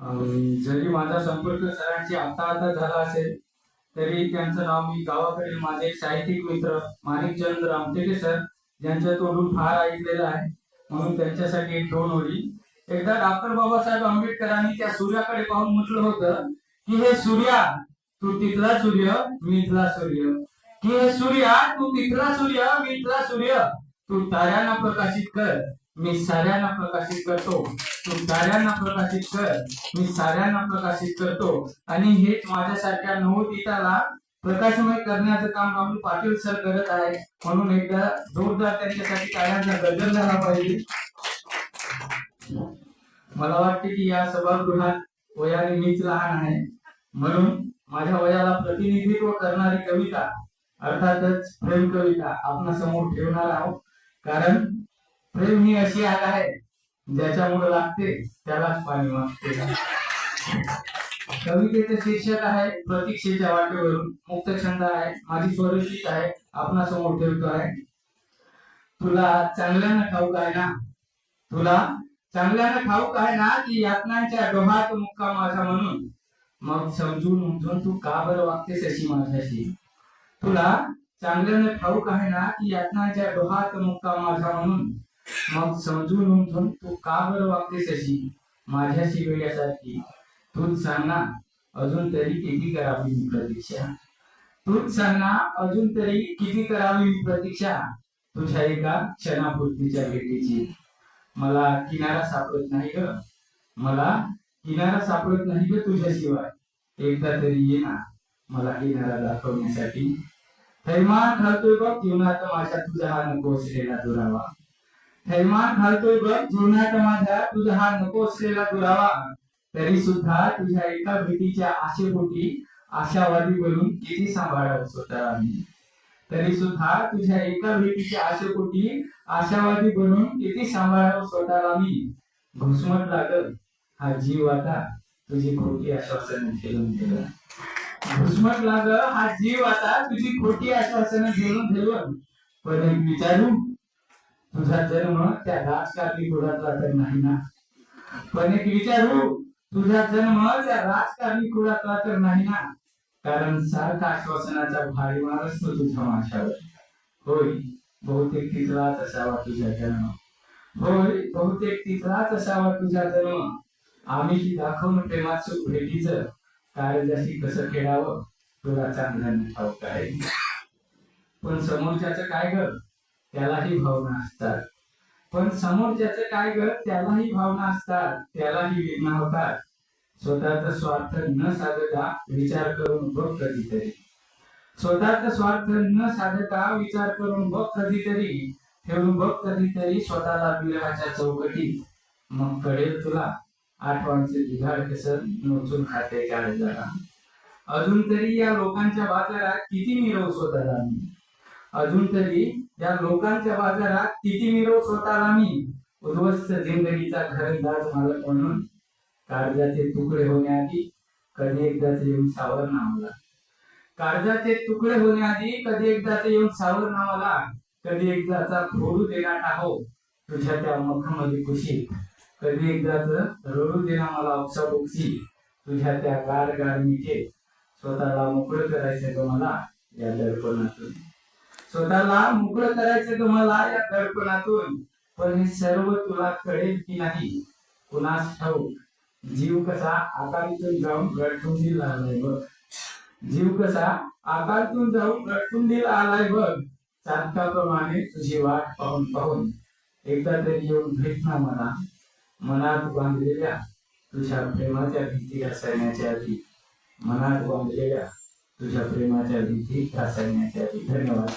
जरी माझा संपर्क सरांशी आता आता झाला असेल तरी त्यांचं नाव मी गावाकडील माझे साहित्यिक मित्र माणिकचंद रामटेके सर ज्यांच्या तोडून फार ऐकलेलं आहे. म्हणून त्यांच्यासाठी एक दोन होईल एकदा डॉक्टर बाबासाहेब आंबेडकरांनी त्या सूर्याकडे पाहून म्हटलं होतं की हे सूर्या तू तिथला सूर्य मी इथला सूर्य. की हे सूर्या तू तिथला सूर्य मी इथला सूर्य. तू ताऱ्यांना प्रकाशित कर. मी साऱ्यांना प्रकाशित करतो. तू साऱ्यांना प्रकाशित कर. मी साऱ्यांना प्रकाशित करतो. आणि हेच माझ्यासारख्या नवोदिताला प्रकाशमय करण्याचं काम राहुल पाटील सर करत आहे. म्हणून एकदा जोरदार त्यांच्यासाठी काळ्यांचा गजर झाला पाहिजे. मला वाटते की या सभागृहात वयाने मीच लहान आहे. म्हणून माझ्या वयाला प्रतिनिधित्व करणारी कविता अर्थातच प्रेम कविता आपल्यासमोर ठेवणार आहोत. कारण प्रेम ही अशी आग आहे ज्याच्यामुळे लागते त्यालाच पाणी मागते. कवितेचं शीर्षक आहे प्रतीक्षेच्या वाटेवरून. मुक्त छंद आहे माझी स्वरचित आहे आपणा समोर ठेवतो आहे. तुला चांगल्यानं ठाऊक आहे ना? तुला चांगल्यानं ठाऊक आहे ना? की यातनांच्या डोहात मुक्का माझा म्हणून? मग समजून उमजून तू का बरं वागतेस अशी माझ्याशी? तुला चांगल्यानं ठाऊक आहे ना? की यातनांच्या डोहात मुक्का माझा म्हणून? मग समजून उमजून तू का बरं वागतेस अशी? माझ्याशी वेळ्यासारखी तूच सांग ना अजून तरी किती करावी मी प्रतीक्षा? तूच सांग ना अजून तरी किती करावी मी प्रतीक्षा? तुझ्या एका क्षणापूर्तीच्या भेटीची. मला किनारा सापडत नाही ग. मला किनारा सापडत नाही ग तुझ्याशिवाय. एकदा तरी ये ना मला किनारा दाखवण्यासाठी. थैमान ठरतोय बघ जीवनात माझ्या तुझा हा नको असलेला दुरावा. थैमान घालतोय बघ जीवनात माझ्या तुझा हा नको असलेला दुरावा तरी सुद्धा तुझ्या एका भेटीच्या आशेपोटी आशावादी बनून किती सांभाळावं स्वतःला मी तरी सुद्धा तुझ्या एका भेटीच्या आशेपोटी आशावादी बनून किती सांभाळावं स्वतःला मी घुसमट लागल. हा जीव आता तुझी खोटी आश्वासनं ठेवून गेलं. घुसमट लागल हा जीव आता तुझी खोटी आश्वासनं घेऊन झेलून पण विचारू तुझा जन्म त्या राजकारणी कुळातला तर नाही ना? पण एक विचारू तुझा जन्म त्या राजकारणी कुळातला तर नाही ना? कारण सारखा आश्वासनाचा भारी मारच तो तुझ्या माशावर. होय बहुतेक तिथलाच असावा तुझा जन्म. होय बहुतेक तिथलाच असावा तुझा जन्म. आम्ही ती दाखवून प्रेमाचं भेटीच. काळजाशी कसं खेळावं तुला चांगल्यानं ठाऊक आहे पण समोरच्याचं काय ग? त्यालाही भावना असतात. पण समोरच्याच काय ग त्यालाही भावना असतात त्यालाही वेदना होतात. स्वतःचा स्वार्थ न साधता विचार करून बघ कधीतरी. स्वतःचा स्वार्थ न साधता विचार करून बघ कधीतरी. ठेवून बघ कधीतरी स्वतःला विरहाच्या चौकटीत. मग कळेल तुला आठवणचे बिघाड कसं नोचून खाते काळजाला अजून तरी या लोकांच्या बाजारात किती मिरव स्वतःला मी? अजून तरी या लोकांच्या बाजारात किती मिरव स्वतःला मी? उद्ध्वस्त जिंदगीचा घरंदाज मालक म्हणून काळजाचे तुकडे होण्याआधी कधी एकदाच येऊन सावर नावला काळजाचे तुकडे होण्याआधी कधी एकदाच येऊन सावर नावाला कधी एकदाचा फोडू देणार आहो तुझ्या त्या मखमध्ये कुशीत कधी एकदाच रडू देणार मला उपसा तुझ्या त्या गार गार मिठे. स्वतःला मोकळं करायचं ग मला या दर्पणातून. स्वतःला मोकळं करायचं तुम्हाला या दडपणातून. पण हे सर्व तुला कळेल की नाही कुणास ठाऊक. जीव कसा आकारातून जाऊन गडकुंडीला आलाय बघ. जीव कसा आकारातून जाऊन गडकुंडीला आलाय बघ. चातकाप्रमाणे तुझी वाट पाहून पाहून. एकदा तरी येऊन भेट ना मला. मनात बांधलेल्या तुझ्या प्रेमाच्या भीती घासण्याच्या आधी. मनात बांधलेल्या तुझ्या प्रेमाच्या भीती घासण्याच्या आधी. धन्यवाद.